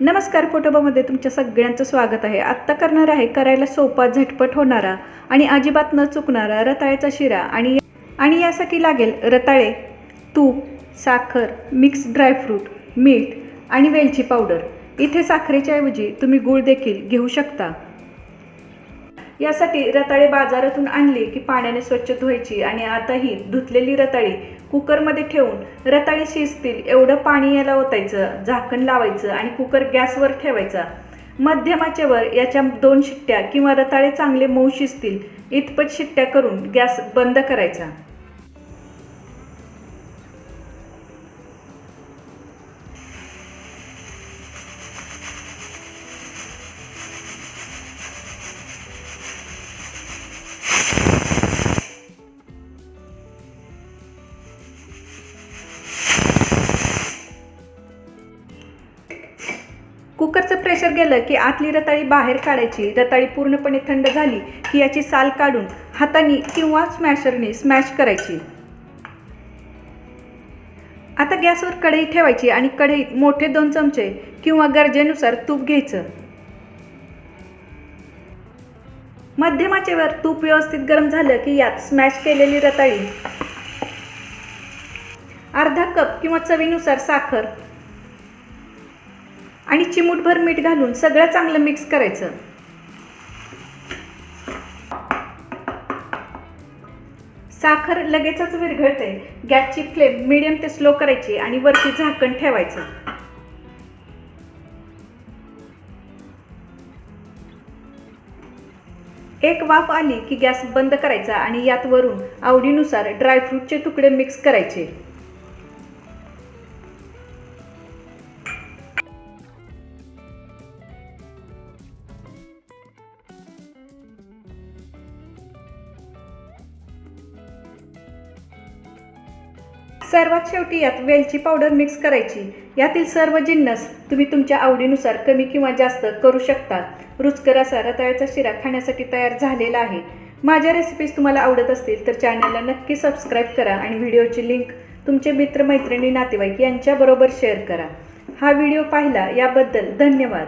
नमस्कार फोटोबामध्ये तुमच्या सगळ्यांचं स्वागत आहे. आत्ता करणार आहे करायला सोपा झटपट होणारा आणि अजिबात न चुकणारा रताळ्याचा शिरा आणि आणि यासाठी लागेल रताळे तूप साखर मिक्स ड्रायफ्रूट मीठ आणि वेलची पावडर. इथे साखरेच्या ऐवजी तुम्ही गूळ देखील घेऊ शकता. यासाठी रताळे बाजारातून आणली की पाण्याने स्वच्छ धुवायची आणि आताही धुतलेली रताळी कुकरमध्ये ठेवून रताळी शिजतील एवढं पाणी याला ओतायचं झाकण लावायचं आणि कुकर गॅसवर ठेवायचा. मध्यमाचेवर याच्या दोन शिट्ट्या किंवा रताळे चांगले मऊ शिजतील इतपत शिट्ट्या करून गॅस बंद करायचा. कुकरचं प्रेशर गेलं की आतली रताळी बाहेर काढायची. रताळी पूर्णपणे थंड झाली की याची साल काढून हाताने किंवा स्मॅशरने स्मॅश करायची. आता गॅसवर कढई ठेवायची आणि कढईत मोठे दोन चमचे किंवा गरजेनुसार तूप घ्यायचं. मध्यमाचेवर तूप व्यवस्थित गरम झालं की यात स्मॅश केलेली रताळी. अर्धा कप किंवा चवीनुसार साखर आणि चिमूटभर मीठ घालून सगळं चांगलं मिक्स करायचं. साखर लगेचच विरघळते. गॅसची फ्लेम मिडियम ते स्लो करायची आणि वरती झाकण ठेवायचं. एक वाफ आली की गॅस बंद करायचा आणि यात वरून आवडीनुसार ड्रायफ्रूटचे तुकडे मिक्स करायचे. सर्वात शेवटी यात वेलची पावडर मिक्स करायची. यातील सर्व जिन्नस तुम्ही तुमच्या आवडीनुसार कमी किंवा जास्त करू शकता. रुचकर असा रताळ्याचा शिरा खाण्यासाठी तयार झालेला आहे. माझ्या रेसिपीज तुम्हाला आवडत असतील तर चॅनलला नक्की सबस्क्राईब करा आणि व्हिडिओची लिंक तुमचे मित्रमैत्रिणी नातेवाईक यांच्याबरोबर शेअर करा. हा व्हिडिओ पाहिला याबद्दल धन्यवाद.